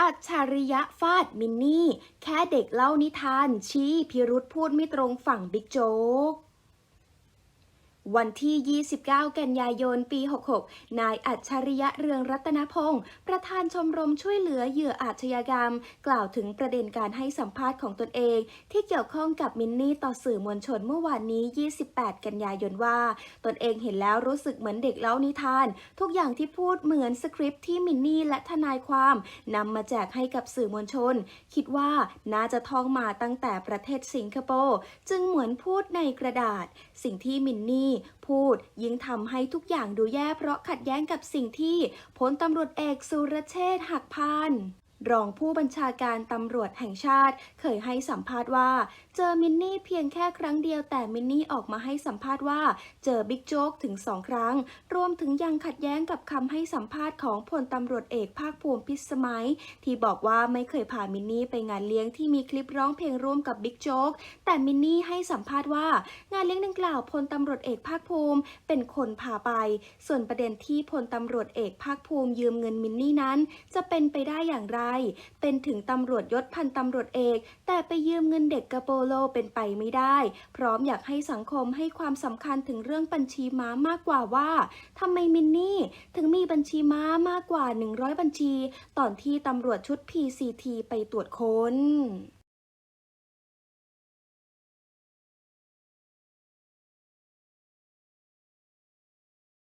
อัจฉริยะฟาดมินนี่ แค่เด็กเล่านิทานชี้พิรุษพูดไม่ตรงฝั่งบิ๊กโจ๊ก วันที่ 29 กันยายน ปี 66 นายอัจฉริยะเรืองรัตนพงศ์ ประธานชมรมช่วยเหลือเหยื่ออาชญากรรม กล่าวถึงประเด็นการให้สัมภาษณ์ของตนเอง ที่เกี่ยวข้องกับมินนี่ต่อสื่อมวลชนเมื่อวานนี้ 28 กันยายนว่า ตนเองเห็นแล้วรู้สึกเหมือนเด็กเล่านิทาน ทุกอย่างที่พูดเหมือนสคริปต์ที่มินนี่และทนายความนำมาแจกให้กับสื่อมวลชน คิดว่าน่าจะท่องมาตั้งแต่ประเทศสิงคโปร์ จึงเหมือนพูดในกระดาษ สิ่งที่มินนี่พูดยิ่งทำให้ทุกอย่างดูแย่เพราะขัดแย้งกับสิ่งที่พลตำรวจเอกสุรเชษฐ์หักพาน รองผู้บัญชาการตำรวจแห่งชาติ เคยให้สัมภาษณ์ว่า เจอมินนี่เพียงแค่ครั้งเดียวแต่มินนี่ออกมาให้สัมภาษณ์ว่า เจอบิ๊กโจ๊กถึงสองครั้ง รวมถึงยังขัดแย้งกับคำให้สัมภาษณ์ของพลตำรวจเอกภาคภูมิพิสมัย ที่บอกว่าไม่เคยพามินนี่ไปงานเลี้ยงที่มีคลิปร้องเพลงร่วมกับบิ๊กโจ๊กแต่มินนี่ให้สัมภาษณ์ว่า งานเลี้ยงดังกล่าวพลตำรวจเอกภาคภูมิ เป็นคนพาไป ส่วนประเด็นที่พลตำรวจเอกภาคภูมิยืมเงินมินนี่นั้น จะเป็นไปได้อย่างไรเป็นถึงตำรวจยศพันตำรวจเอก แต่ไปยืมเงินเด็กกระโปโลเป็นไปไม่ได้ พร้อมอยากให้สังคมให้ความสำคัญถึงเรื่องบัญชีม้ามากกว่าว่าทำไมมินนี่ถึงมีบัญชีม้ามากกว่า 100 บัญชี ตอนที่ตำรวจชุด PCT ไปตรวจค้น